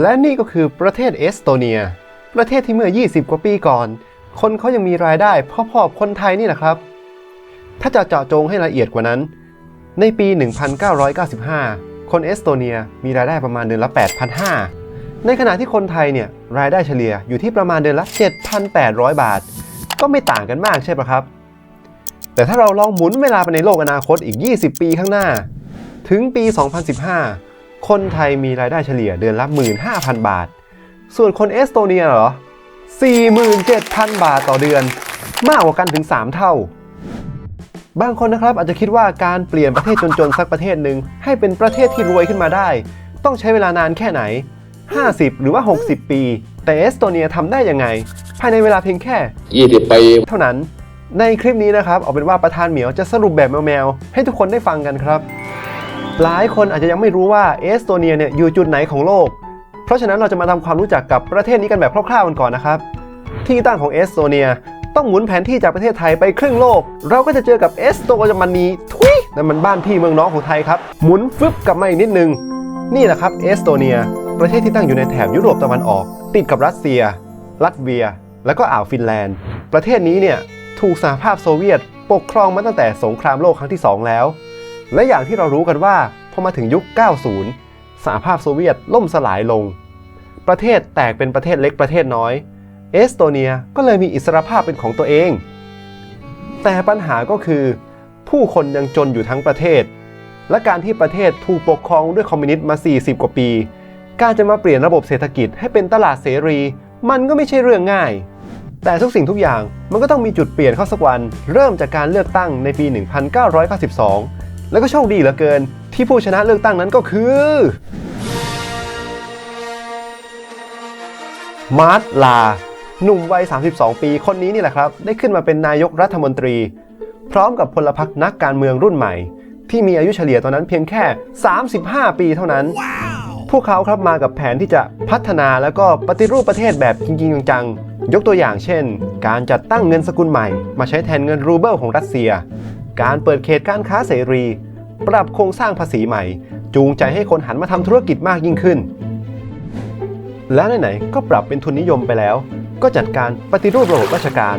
และนี่ก็คือประเทศเอสโตเนีย ประเทศที่เมื่อ 20 กว่าปีก่อน คนเขายังมีรายได้พอๆคนไทยนี่แหละครับ ถ้าจะเจาะจงให้ละเอียดกว่านั้น ในปี 1995 คนเอสโตเนียมีรายได้ประมาณเดือนละ 8,500 ในขณะที่คนไทยเนี่ยรายได้เฉลี่ยอยู่ที่ประมาณเดือนละ 7,800 บาท ก็ไม่ต่างกันมากใช่ปะครับ แต่ถ้าเราลองหมุนเวลาไปในโลกอนาคตอีก 20 ปีข้างหน้า ถึงปี 2015 คนไทยมีรายได้เฉลี่ยเดือนละ 15,000 บาท ส่วนคนเอสโตเนียเหรอ 47,000 บาทต่อเดือน มากกว่ากันถึง 3 เท่า บางคนนะครับอาจจะคิดว่าการเปลี่ยนประเทศจนๆสักประเทศหนึ่งให้เป็นประเทศที่รวยขึ้นมาได้ ต้องใช้เวลานานแค่ไหน 50 หรือว่า 60 ปี แต่เอสโตเนียทำได้ยังไง ภายในเวลาเพียงแค่ยี่สิบปีเท่านั้น ในคลิปนี้นะครับเอาเป็นว่าประธานเหมียวจะสรุปแบบแมวๆให้ทุกคนได้ฟังกันครับ หลายคนอาจจะยังไม่รู้ว่าเอสโตเนียเนี่ยอยู่จุดไหนของโลก เพราะฉะนั้นเราจะมาทำความรู้จักกับประเทศนี้กันแบบคร่าวๆกันก่อนนะครับ ที่ตั้งของเอสโตเนียต้องหมุนแผนที่จากประเทศไทยไปครึ่งโลก เราก็จะเจอกับเอสโตมันนีทุยนั่นมันบ้านพี่เมืองน้องของไทยครับ หมุนฟึบกลับมาอีกนิดนึง นี่แหละครับเอสโตเนีย ประเทศที่ตั้งอยู่ในแถบยุโรปตะวันออก ติดกับรัสเซีย ลัตเวีย แล้วก็อ่าวฟินแลนด์ ประเทศนี้เนี่ยถูกสหภาพโซเวียต ปกครองมาตั้งแต่สงครามโลกครั้งที่ 2 แล้ว และอย่างที่เรารู้กันว่าพอมาถึงยุค 90 สหภาพโซเวียตล่มสลายลง ประเทศแตกเป็นประเทศเล็กประเทศน้อย เอสโตเนียก็เลยมีอิสรภาพเป็นของตัวเอง แต่ปัญหาก็คือ ผู้คนยังจนอยู่ทั้งประเทศ และการที่ประเทศถูกปกครองด้วยคอมมิวนิสต์มา 40 กว่าปี การจะมาเปลี่ยนระบบเศรษฐกิจให้เป็นตลาดเสรี มันก็ไม่ใช่เรื่องง่าย แต่ทุกสิ่งทุกอย่างมันก็ต้องมีจุดเปลี่ยนเข้าสักวัน เริ่มจากการเลือกตั้งในปี 1992 แล้วก็โชคดีเหลือเกิน ที่ผู้ชนะเลือกตั้งนั้นก็คือมาร์ตลา หนุ่มวัย 32 ปีคนนี้นี่แหละครับ ได้ขึ้นมาเป็นนายกรัฐมนตรี พร้อมกับพลพรรคนักการเมืองรุ่นใหม่ ที่มีอายุเฉลี่ยตอนนั้นเพียงแค่ 35 ปีเท่านั้นพวกเขาครับมากับแผนที่จะพัฒนาแล้วก็ปฏิรูปประเทศแบบจริงๆจังๆยกตัวอย่างเช่น การจัดตั้งเงินสกุลใหม่ มาใช้แทนเงินรูเบิลของรัสเซีย การเปิดเขตการค้าเสรี ปรับโครงสร้างภาษีใหม่ จูงใจให้คนหันมาทำธุรกิจมากยิ่งขึ้น แล้วไหนๆก็ปรับเป็นทุนนิยมไปแล้ว ก็จัดการปฏิรูประบบราชการ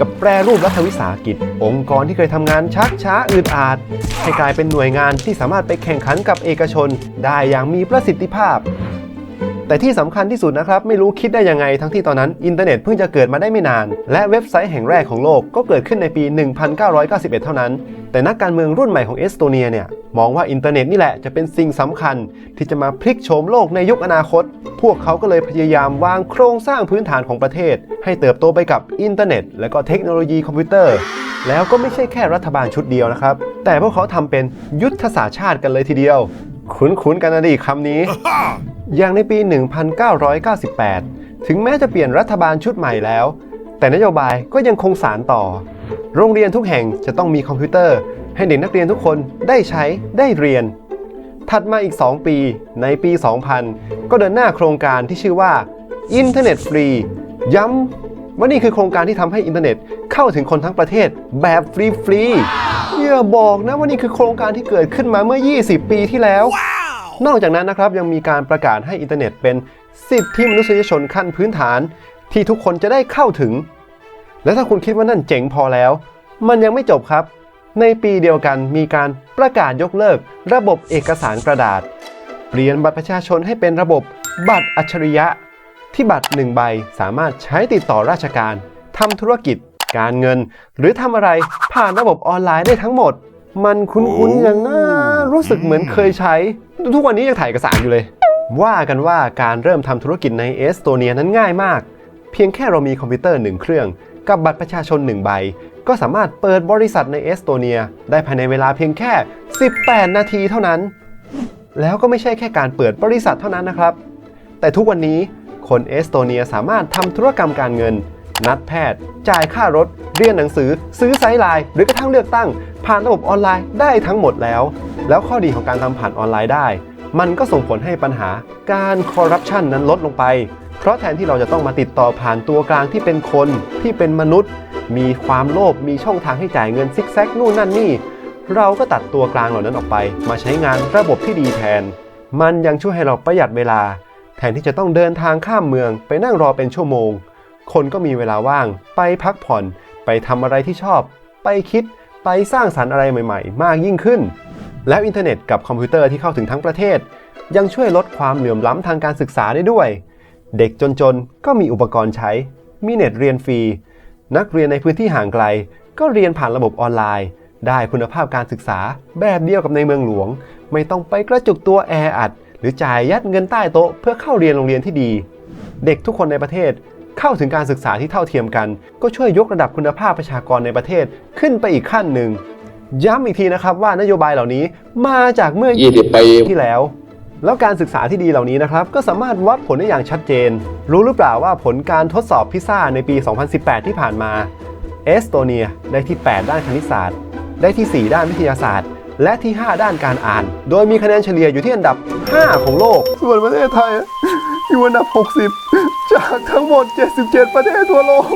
กับแปรรูปรัฐวิสาหกิจ องค์กรที่เคยทำงานชักช้าอืดอาดให้กลายเป็นหน่วยงานที่สามารถไปแข่งขันกับเอกชน ได้อย่างมีประสิทธิภาพ แต่ที่สำคัญที่สุดนะครับไม่รู้คิดได้ยังไงทั้งที่ตอนนั้นอินเทอร์เน็ตเพิ่งจะเกิดมาได้ไม่นาน และเว็บไซต์แห่งแรกของโลกก็เกิดขึ้นในปี 1991 เท่านั้น แต่นักการเมืองรุ่นใหม่ของเอสโตเนียเนี่ยมองว่าอินเทอร์เน็ตนี่แหละจะเป็นสิ่งสำคัญ ที่จะมาพลิกโฉมโลกในยุคอนาคต พวกเขาก็เลยพยายามวางโครงสร้างพื้นฐานของประเทศ ให้เติบโตไปกับอินเทอร์เน็ต และก็เทคโนโลยีคอมพิวเตอร์ แล้วก็ไม่ใช่แค่รัฐบาลชุดเดียวนะครับ แต่พวกเขาทำเป็นยุทธศาสตร์ชาติกันเลยทีเดียว คุ้นๆกันนะดิคำนี้ อย่างในปี 1998 ถึงแม้จะเปลี่ยนรัฐบาลชุดใหม่แล้ว แต่นโยบายก็ยังคงสารต่อ โรงเรียนทุกแห่งจะต้องมีคอมพิวเตอร์ ให้เด็กนักเรียนทุกคนได้ใช้ได้เรียน ถัดมาอีก 2 ปีในปี 2000 ก็เดินหน้าโครงการที่ชื่อว่าอินเทอร์เน็ตฟรี ย้ำว่านี่คือโครงการที่ทำให้อินเทอร์เน็ตเข้าถึงคนทั้งประเทศแบบฟรีๆอย่าบอกนะว่านี่คือโครงการที่เกิดขึ้นมาเมื่อ 20 ปีที่แล้ว นอกจากนั้นนะครับยังมีการประกาศให้อินเทอร์เน็ตเป็นสิทธิมนุษยชนขั้นพื้นฐาน ที่ทุกคนจะได้เข้าถึง และถ้าคุณคิดว่านั่นเจ๋งพอแล้ว มันยังไม่จบครับ ในปีเดียวกันมีการประกาศยกเลิก ระบบเอกสารกระดาษ เปลี่ยนบัตรประชาชนให้เป็นระบบบัตรอัจฉริยะ ที่บัตรหนึ่งใบสามารถใช้ติดต่อราชการทำธุรกิจ การเงิน หรือทำอะไรผ่านระบบออนไลน์ได้ทั้งหมด มันคุ้นๆอย่างน่า รู้สึกเหมือนเคยใช้ ทุกวันนี้ยังถ่ายเอกสารอยู่เลย ว่ากันว่าการเริ่มทำธุรกิจในเอสโตเนียนั้นง่ายมาก เพียงแค่เรามีคอมพิวเตอร์หนึ่งเครื่อง กับบัตรประชาชนหนึ่งใบ ก็สามารถเปิดบริษัทในเอสโตเนีย ได้ภายในเวลาเพียงแค่ 18 นาทีเท่านั้น แล้วก็ไม่ใช่แค่การเปิดบริษัทเท่านั้นนะครับ แต่ทุกวันนี้คนเอสโตเนียสามารถทำธุรกรรมการเงิน นัดแพทย์ จ่ายค่ารถ เรียนหนังสือ ซื้อไซต์ไลน์ หรือกระทั่งเลือกตั้ง ผ่านระบบออนไลน์ได้ทั้งหมดแล้ว แล้วข้อดีของการทำผ่านออนไลน์ได้ มันก็ส่งผลให้ปัญหาการคอร์รัปชันนั้นลดลงไป เพราะแทนที่เราจะต้องมาติดต่อผ่านตัวกลางที่เป็นคนที่เป็นมนุษย์ มีความโลภมีช่องทางให้จ่ายเงินซิกแซกนู่นนั่นนี่ เราก็ตัดตัวกลางเหล่านั้นออกไป มาใช้งานระบบที่ดีแทน มันยังช่วยให้เราประหยัดเวลา แทนที่จะต้องเดินทางข้ามเมืองไปนั่งรอเป็นชั่วโมง คนก็มีเวลาว่าง ไปพักผ่อน ไปทำอะไรที่ชอบ ไปคิดไปสร้างสรรค์อะไรใหม่ ๆ มากยิ่งขึ้น แล้วอินเทอร์เน็ตกับคอมพิวเตอร์ที่เข้าถึงทั้งประเทศ ยังช่วยลดความเหลื่อมล้ำทางการศึกษาได้ด้วย เด็กจนๆ ก็มีอุปกรณ์ใช้ มีเน็ตเรียนฟรี นักเรียนในพื้นที่ห่างไกล ก็เรียนผ่านระบบออนไลน์ ได้คุณภาพการศึกษาแบบเดียวกับในเมืองหลวง ไม่ต้องไปกระจุกตัวแออัด หรือจ่ายยัดเงินใต้โต๊ะเพื่อเข้าเรียนโรงเรียนที่ดี เด็กทุกคนในประเทศเข้าถึงการศึกษาที่เท่าเทียมกัน ก็ช่วยยกระดับคุณภาพประชากรในประเทศขึ้นไปอีกขั้นหนึ่ง ย้ำอีกทีนะครับว่านโยบายเหล่านี้มาจากเมื่อ 20 ปีที่แล้ว แล้วการศึกษาที่ดีเหล่านี้นะครับ ก็สามารถวัดผลได้อย่างชัดเจน รู้หรือเปล่าว่าผลการทดสอบพิซซ่าในปี 2018 ที่ผ่านมา เอสโตเนียได้ที่ 8 ด้านคณิตศาสตร์ ได้ที่ 4 ด้านวิทยาศาสตร์ และที่ 5 ด้านการอ่าน โดยมีคะแนนเฉลี่ยอยู่ที่อันดับ 5 ของโลก ส่วนประเทศไทยอยู่อันดับ 60 จากทั้งหมด 77 ประเทศทั่วโลก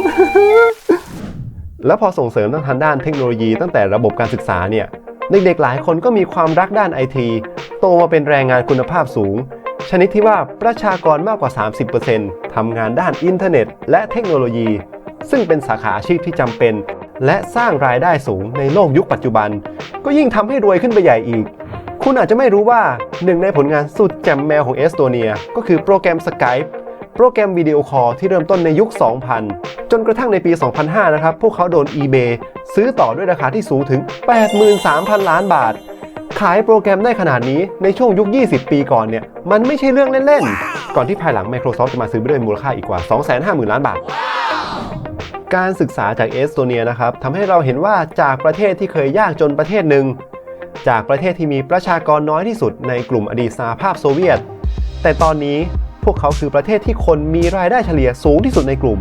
แล้วพอส่งเสริมทางด้านเทคโนโลยีตั้งแต่ระบบการศึกษาเนี่ยเด็กๆหลายคนก็มีความรักด้านไอทีโตมาเป็นแรงงานคุณภาพสูง ชนิดที่ว่าประชากรมากกว่า 30%ทำงานด้านอินเทอร์เน็ต และเทคโนโลยี ซึ่งเป็นสาขาอาชีพที่จำเป็น และสร้างรายได้สูงในโลกยุคปัจจุบัน ก็ยิ่งทำให้รวยขึ้นไปใหญ่อีก คุณอาจจะไม่รู้ว่าหนึ่งในผลงานสุดแจ่มแมวของเอสโตเนียก็คือโปรแกรม Skype โปรแกรมวิดีโอคอลที่เริ่มต้นในยุค 2000 จนกระทั่งในปี 2005 นะครับ พวกเขาโดน eBay ซื้อต่อด้วยราคาที่สูงถึง 83,000 ล้านบาท ขายโปรแกรมได้ขนาดนี้ในช่วงยุค 20 ปีก่อนเนี่ย มันไม่ใช่เรื่องเล่น ๆ ก่อนที่ภายหลัง Microsoft จะมาซื้อไปด้วยมูลค่าอีกกว่า 250,000 ล้านบาทการศึกษาจากเอสโตเนียนะครับทำให้เราเห็นว่าจากประเทศที่เคยยากจนประเทศหนึ่ง จากประเทศที่มีประชากรน้อยที่สุดในกลุ่มอดีตสหภาพโซเวียต แต่ตอนนี้ พวกเขาคือประเทศที่คนมีรายได้เฉลี่ยสูงที่สุดในกลุ่ม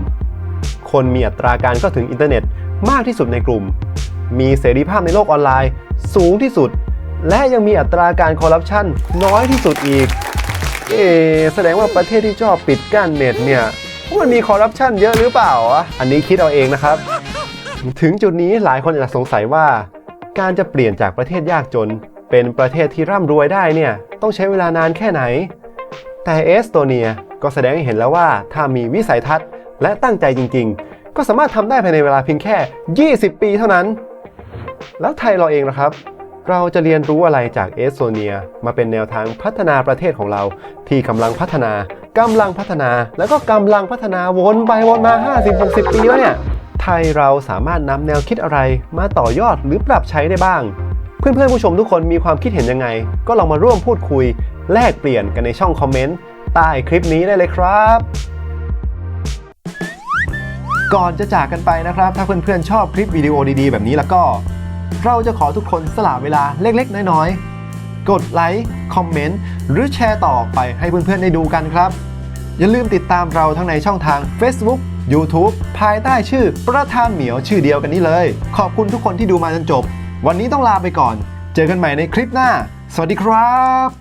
คนมีอัตราการเข้าถึงอินเทอร์เน็ตมากที่สุดในกลุ่ม มีเสรีภาพในโลกออนไลน์ สูงที่สุด และยังมีอัตราการคอร์รัปชันน้อยที่สุดอีก เอแสดงว่าประเทศที่ชอบปิดกั้นเน็ตเนี่ยมันมีคอร์รัปชันเยอะหรือเปล่าวะอันนี้คิดเอาเองนะครับ ถึงจุดนี้หลายคนอาจจะสงสัยว่า การจะเปลี่ยนจากประเทศยากจน เป็นประเทศที่ร่ำรวยได้เนี่ยต้องใช้เวลานานแค่ไหน แต่เอสโตเนียก็แสดงให้เห็นแล้วว่าถ้ามีวิสัยทัศน์และตั้งใจจริง ๆ ก็สามารถทำได้ภายในเวลาเพียงแค่ 20 ปีเท่านั้น แล้วไทยเราเองนะครับ เราจะเรียนรู้อะไรจากเอสโตเนียมาเป็นแนวทางพัฒนาประเทศของเรา ที่กำลังพัฒนากำลังพัฒนา แล้วก็กำลังพัฒนาวนไปวนมา 50-60 ปีแล้วเนี่ยไทยเราสามารถนำแนวคิดอะไรมาต่อยอดหรือปรับใช้ได้บ้าง เพื่อนๆผู้ชมทุกคนมีความคิดเห็นยังไง ก็ลองมาร่วมพูดคุย แลกเปลี่ยนกันในช่องคอมเมนต์ใต้คลิปนี้ได้เลยครับ ก่อนจะจากกันไปนะครับ ถ้าเพื่อนๆชอบคลิปวิดีโอดีๆ แบบนี้แล้วก็ เราจะขอทุกคนสละเวลาเล็กๆ น้อยๆ กดไลค์คอมเมนต์หรือแชร์ต่อไปให้เพื่อนๆได้ดูกันครับ อย่าลืมติดตามเราทั้งในช่องทาง Facebook YouTube ภายใต้ชื่อประธานเหมียวชื่อเดียวกันนี้เลย ขอบคุณทุกคนที่ดูมาจนจบ วันนี้ต้องลาไปก่อน เจอกันใหม่ในคลิปหน้า สวัสดีครับ